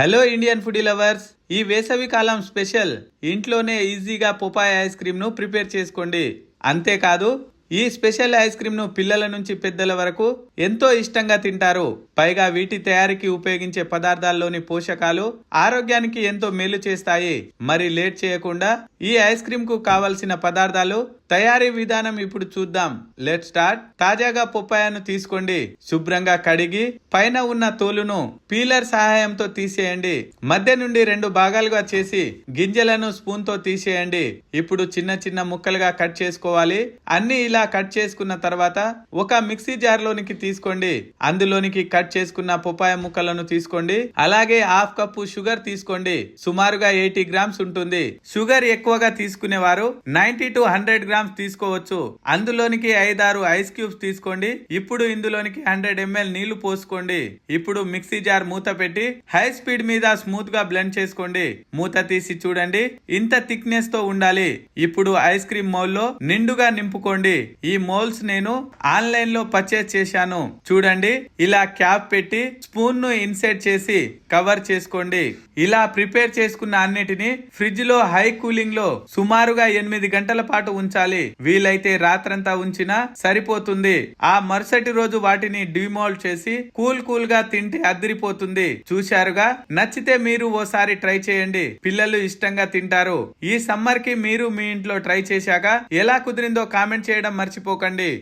Hello Indian foodie lovers ఈ వేసవి కాలం special. ఇంట్లోనే ఈజీగా పొపాయ్ ఐస్ క్రీమ్ను ప్రిపేర్ చేసుకోండి. అంతేకాదు ఈ స్పెషల్ ఐస్ క్రీమ్ను పిల్లల నుంచి పెద్దల వరకు ఎంతో ఇష్టంగా తింటారు. పైగా వీటి తయారీకి ఉపయోగించే పదార్థాల్లోని పోషకాలు ఆరోగ్యానికి ఎంతో మేలు చేస్తాయి. మరి లేట్ చేయకుండా ఈ ఐస్ క్రీమ్కు కావలసిన పదార్థాలు తయారీ విధానం ఇప్పుడు చూద్దాం. Let start. తాజాగా పొప్పాయను తీసుకోండి. శుభ్రంగా కడిగి పైన ఉన్న తోలును పీలర్ సహాయంతో తీసేయండి. మధ్య నుండి రెండు భాగాలుగా చేసి గింజలను స్పూన్తో తీసేయండి. ఇప్పుడు చిన్న చిన్న ముక్కలుగా కట్ చేసుకోవాలి. అన్ని ఇలా కట్ చేసుకున్న తర్వాత ఒక మిక్సీ జార్ లోనికి తీసుకోండి. అందులోనికి కట్ చేసుకున్న పొపాయ ముక్కలను తీసుకోండి. అలాగే హాఫ్ కప్పు షుగర్ తీసుకోండి. సుమారుగా ఎయిటీ గ్రామ్స్ ఉంటుంది. షుగర్ ఎక్కువగా తీసుకునేవారు నైన్టీ టు హండ్రెడ్ గ్రామ్స్ తీసుకోవచ్చు. అందులోనికి ఐదారు ఐస్ క్యూబ్స్ తీసుకోండి. ఇప్పుడు ఇందులోనికి హండ్రెడ్ ఎంఎల్ నీళ్ళు పోసుకోండి. ఇప్పుడు మిక్సీ జార్ మూత పెట్టి హై స్పీడ్ మీద స్మూత్గా బ్లెండ్ చేసుకోండి. మూత తీసి చూడండి. ఇంత థిక్నెస్తో ఉండాలి. ఇప్పుడు ఐస్ క్రీమ్ మౌల్లో నిండుగా నింపుకోండి. ఈ మౌల్స్ నేను ఆన్లైన్లో పర్చేస్ చేశాను. చూడండి ఇలా క్యాప్ పెట్టి స్పూన్ను ఇన్సెట్ చేసి కవర్ చేసుకోండి. ఇలా ప్రిపేర్ చేసుకున్న అన్నిటిని ఫ్రిడ్జ్లో హై కూలింగ్లో సుమారుగా ఎనిమిది గంటల పాటు ఉంచాలి. వీలైతే రాత్రంతా ఉంచినా సరిపోతుంది. ఆ మరుసటి రోజు వాటిని డిమోల్డ్ చేసి కూల్ కూల్గా తింటే అదిరిపోతుంది. చూశారుగా? నచ్చితే మీరు ఓసారి ట్రై చేయండి. పిల్లలు ఇష్టంగా తింటారు. ఈ సమ్మర్కి మీరు మీ ఇంట్లో ట్రై చేశాక ఎలా కుదిరిందో కామెంట్ చేయడం మర్చిపోకండి.